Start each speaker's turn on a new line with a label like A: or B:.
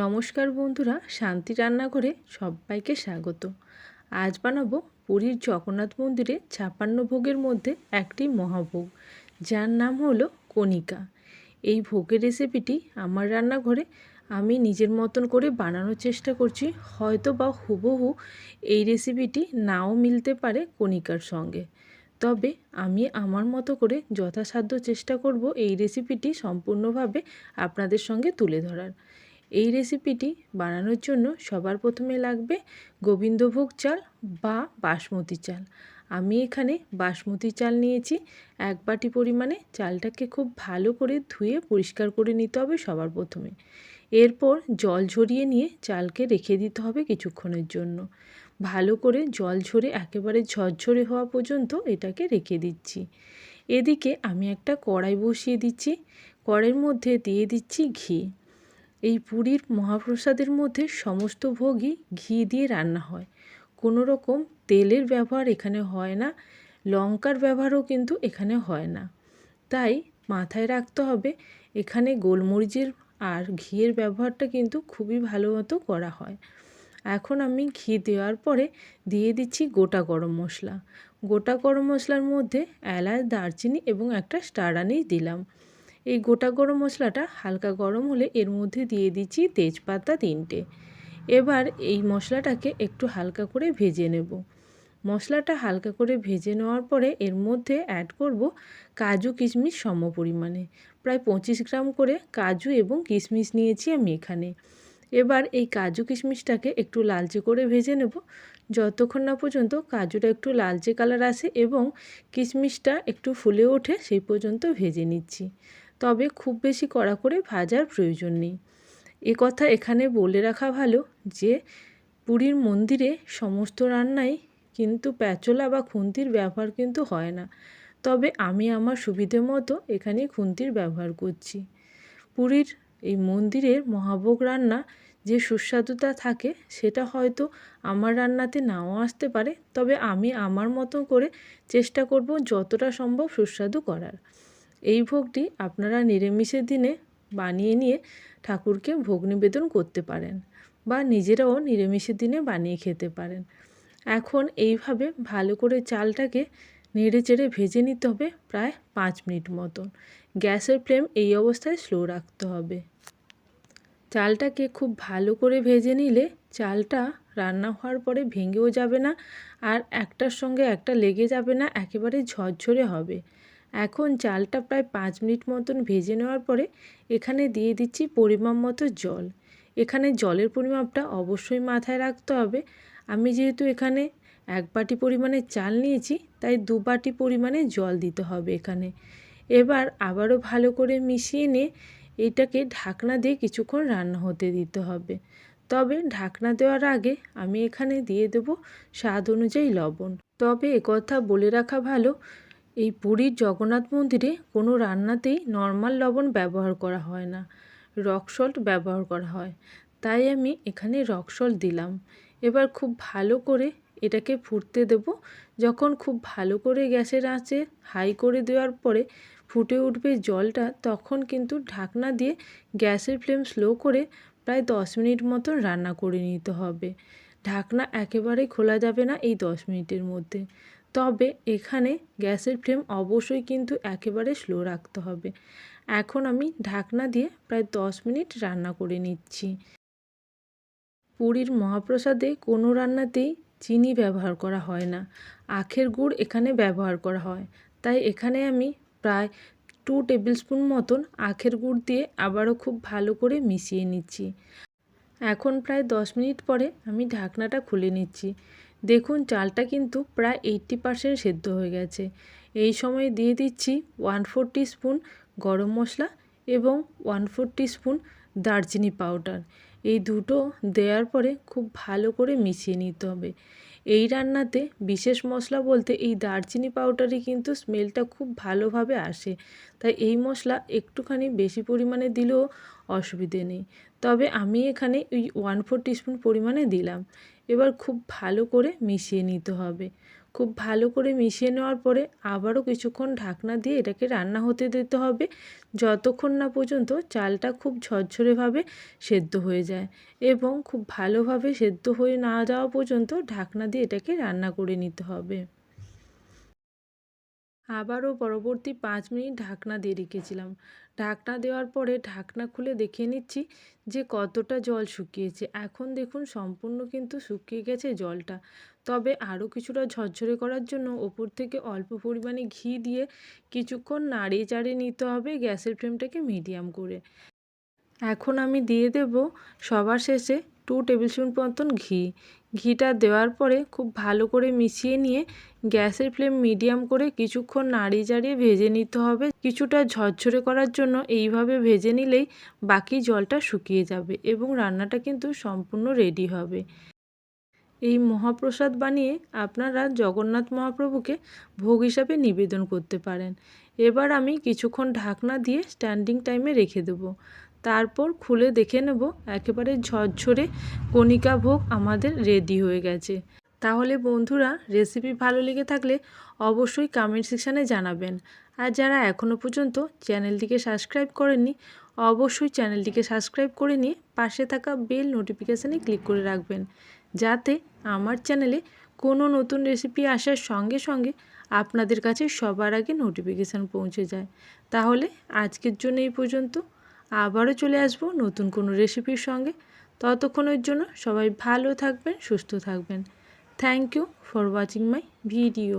A: নমস্কার বন্ধুরা, শান্তি রান্নাঘরে সবাইকে স্বাগত। আজ বানাবো পুরীর জগন্নাথ মন্দিরে ছাপান্ন ভোগের মধ্যে একটি মহাভোগ, যার নাম হলো কণিকা। এই ভোগের রেসিপিটি আমার রান্নাঘরে আমি নিজের মতন করে বানানোর চেষ্টা করছি, হয়তো বা হুবহু এই রেসিপিটি নাও মিলতে পারে কণিকার সঙ্গে। তবে আমি আমার মতো করে যথাসাধ্য চেষ্টা করব এই রেসিপিটি সম্পূর্ণভাবে আপনাদের সঙ্গে তুলে ধরার। এই রেসিপিটি বানানোর জন্য সবার প্রথমে লাগবে গোবিন্দভোগ চাল বা বাসমতি চাল। আমি এখানে বাসমতি চাল নিয়েছি, এক বাটি পরিমাণে চালটাকে খুব ভালো করে ধুয়ে পরিষ্কার করে নিতে হবে সবার প্রথমে। এরপর জল ঝরিয়ে নিয়ে চালকে রেখে দিতে হবে কিছুক্ষণের জন্য। ভালো করে জল ঝরে একেবারে ঝরঝরে হওয়া পর্যন্ত এটাকে রেখে দিচ্ছি। এদিকে আমি একটা কড়াই বসিয়ে দিচ্ছি। কড়াইয়ের মধ্যে দিয়ে দিচ্ছি ঘি। এই পুরীর মহাপ্রসাদের মধ্যে সমস্ত ভোগই ঘি দিয়ে রান্না হয়। কোনো রকম তেলের ব্যবহার এখানে হয় না, লঙ্কার ব্যবহারও কিন্তু এখানে হয় না। তাই মাথায় রাখতে হবে, এখানে গোলমরিচের আর ঘিয়ের ব্যবহারটা কিন্তু খুবই ভালো মতো করা হয়। এখন আমি ঘি দেওয়ার পরে দিয়ে দিচ্ছি গোটা গরম মশলা। গোটা গরম মশলার মধ্যে এলাচ, দারচিনি এবং একটা স্টার দিলাম। এই গোটা গরম মশলাটা হালকা গরম হলে এর মধ্যে দিয়ে দিচ্ছি তেজপাতা তিনটে। এবার এই মশলাটাকে একটু হালকা করে ভেজে নেব। মশলাটা হালকা করে ভেজে নেওয়ার পরে এর মধ্যে অ্যাড করব কাজু কিশমিশ সম পরিমাণে। প্রায় পঁচিশ গ্রাম করে কাজু এবং কিশমিশ নিয়েছি আমি এখানে। এবার এই কাজু কিশমিশটাকে একটু লালচে করে ভেজে নেব। যতক্ষণ না পর্যন্ত কাজুটা একটু লালচে কালার আসে এবং কিশমিশটা একটু ফুলে ওঠে সেই পর্যন্ত ভেজে নিচ্ছি। তবে খুব বেশি কড়া করে ভাজার প্রয়োজন নেই। এ কথা এখানে বলে রাখা ভালো যে, পুরীর মন্দিরে সমস্ত রান্নাই কিন্তু প্যাচলা বা খুন্তির ব্যবহার কিন্তু হয় না। তবে আমি আমার সুবিধে মতো এখানে খুন্তির ব্যবহার করছি। পুরীর এই মন্দিরের মহাভোগ রান্না যে সুস্বাদুতা থাকে, সেটা হয়তো আমার রান্নাতে নাও আসতে পারে, তবে আমি আমার মতো করে চেষ্টা করব যতটা সম্ভব সুস্বাদু করার। এই ভোগটি আপনারা নিরামিষের দিনে বানিয়ে নিয়ে ঠাকুরকে ভোগ নিবেদন করতে পারেন বা নিজেরাও নিরামিষের দিনে বানিয়ে খেতে পারেন। এখন এইভাবে ভালো করে চালটাকে নেড়ে চেড়ে ভেজে নিতে হবে প্রায় পাঁচ মিনিট মতন। গ্যাসের ফ্লেম এই অবস্থায় স্লো রাখতে হবে। চালটাকে খুব ভালো করে ভেজে নিলে চালটা রান্না হওয়ার পরে ভেঙেও যাবে না আর একটার সঙ্গে একটা লেগে যাবে না, একেবারে ঝরঝরে হবে। এখন চালটা প্রায় পাঁচ মিনিট মতন ভেজে নেওয়ার পরে এখানে দিয়ে দিচ্ছি পরিমাপ মতো জল। এখানে জলের পরিমাপটা অবশ্যই মাথায় রাখতে হবে। আমি যেহেতু এখানে এক বাটি পরিমাণে চাল নিয়েছি, তাই দু বাটি পরিমাণে জল দিতে হবে এখানে। এবার আবারও ভালো করে মিশিয়ে নিয়ে এটাকে ঢাকনা দিয়ে কিছুক্ষণ রান্না হতে দিতে হবে। তবে ঢাকনা দেওয়ার আগে আমি এখানে দিয়ে দেব স্বাদ অনুযায়ী লবণ। তবে একথা বলে রাখা ভালো এই পুরীর জগন্নাথ মন্দিরে কোনো রান্নাতেই নর্মাল লবণ ব্যবহার করা হয় না রক সল্ট ব্যবহার করা হয়। তাই আমি এখানে রক সল্ট দিলাম। এবার খুব ভালো করে এটাকে ফুটতে দেব। যখন খুব ভালো করে গ্যাসের আঁচে হাই করে দেওয়ার পরে ফুটে উঠবে জলটা, তখন কিন্তু ঢাকনা দিয়ে গ্যাসের ফ্লেম স্লো করে প্রায় দশ মিনিট মতন রান্না করে নিতে হবে। ঢাকনা একেবারেই খোলা যাবে না এই দশ মিনিটের মধ্যে। তবে এখানে গ্যাসের ফ্লেম অবশ্যই কিন্তু একেবারে স্লো রাখতে হবে। এখন আমি ঢাকনা দিয়ে প্রায় দশ মিনিট রান্না করে নিচ্ছি। পুরীর মহাপ্রসাদে কোনো রান্নাতেই চিনি ব্যবহার করা হয় না। আখের গুড় এখানে ব্যবহার করা হয়। তাই এখানে আমি প্রায় টু টেবিল স্পুন মতন আখের গুড় দিয়ে আবারও খুব ভালো করে মিশিয়ে নিচ্ছি। এখন প্রায় দশ মিনিট পরে আমি ঢাকনাটা খুলে নিচ্ছি। দেখুন, চালটা কিন্তু প্রায় এইট্টি পারসেন্ট সেদ্ধ হয়ে গেছে। এই সময় দিয়ে দিচ্ছি ওয়ান ফোর স্পুন গরম মশলা এবং ওয়ান ফোর স্পুন দারচিনি পাউডার এই দুটো দেওয়ার পরে খুব ভালো করে মিশিয়ে নিতে হবে। এই রান্নাতে বিশেষ মশলা বলতে এই দারচিনি পাউডারই কিন্তু স্মেলটা খুব ভালোভাবে আসে। তাই এই মশলা একটুখানি বেশি পরিমাণে দিলেও অসুবিধে নেই। তবে আমি এখানে ওই ওয়ান ফোর টিস্পুন পরিমাণে দিলাম। এবার খুব ভালো করে মিশিয়ে নিতে হবে। খুব ভালো করে মিশিয়ে নেওয়ার পরে আবারও কিছুক্ষণ ঢাকনা দিয়ে এটাকে রান্না হতে দিতে হবে। যতক্ষণ না পর্যন্ত চালটা খুব ঝরঝরেভাবে সেদ্ধ হয়ে যায় এবং খুব ভালোভাবে সেদ্ধ হয়ে না যাওয়া পর্যন্ত ঢাকনা দিয়ে এটাকে রান্না করে নিতে হবে। আবারও পরবর্তী পাঁচ মিনিট ঢাকনা দিয়ে রেখেছিলাম। ঢাকনা দেওয়ার পরে ঢাকনা খুলে দেখে নিচ্ছি যে কতটা জল শুকিয়েছে। এখন দেখুন সম্পূর্ণ কিন্তু শুকিয়ে গেছে জলটা। তবে আরও কিছুটা ঝরঝরে করার জন্য ওপর থেকে অল্প পরিমাণে ঘি দিয়ে কিছুক্ষণ নাড়িয়ে চাড়িয়ে নিতে হবে গ্যাসের ফ্লেমটাকে মিডিয়াম করে। এখন আমি দিয়ে দেব সবার শেষে টু টেবিল স্পুন মতন ঘি। ঘিটা দেওয়ার পরে খুব ভালো করে মিশিয়ে নিয়ে গ্যাসের ফ্লেম মিডিয়াম করে কিছুক্ষণ নাড়িয়ে চাড়িয়ে ভেজে নিতে হবে। কিছুটা ঝরঝরে করার জন্য এইভাবে ভেজে নিলেই বাকি জলটা শুকিয়ে যাবে এবং রান্নাটা কিন্তু সম্পূর্ণ রেডি হবে। এই মহাপ্রসাদ বানিয়ে আপনারা জগন্নাথ মহাপ্রভুকে ভোগ হিসাবে নিবেদন করতে পারেন। এবার আমি কিছুক্ষণ ঢাকনা দিয়ে স্ট্যান্ডিং টাইমে রেখে দেবো। তারপর খুলে দেখে নেব। একেবারে ঝরঝরে কণিকা ভোগ আমাদের রেডি হয়ে গেছে। তাহলে বন্ধুরা রেসিপি ভালো লেগে থাকলে অবশ্যই কমেন্ট সেকশানে জানাবেন। আর যারা এখনও পর্যন্ত চ্যানেলটিকে সাবস্ক্রাইব করেননি, অবশ্যই চ্যানেলটিকে সাবস্ক্রাইব করে নিয়ে পাশে থাকা বেল নোটিফিকেশানে ক্লিক করে রাখবেন। যাতে আমার চ্যানেলে কোনো নতুন রেসিপি আসার সঙ্গে সঙ্গে আপনাদের কাছে সবার আগে নোটিফিকেশান পৌঁছে যায়। তাহলে আজকের জন্য এই পর্যন্ত। আবারও চলে আসব নতুন কোনো রেসিপির সঙ্গে। ততক্ষণের জন্য সবাই ভালো থাকবেন, সুস্থ থাকবেন। Thank you for watching my video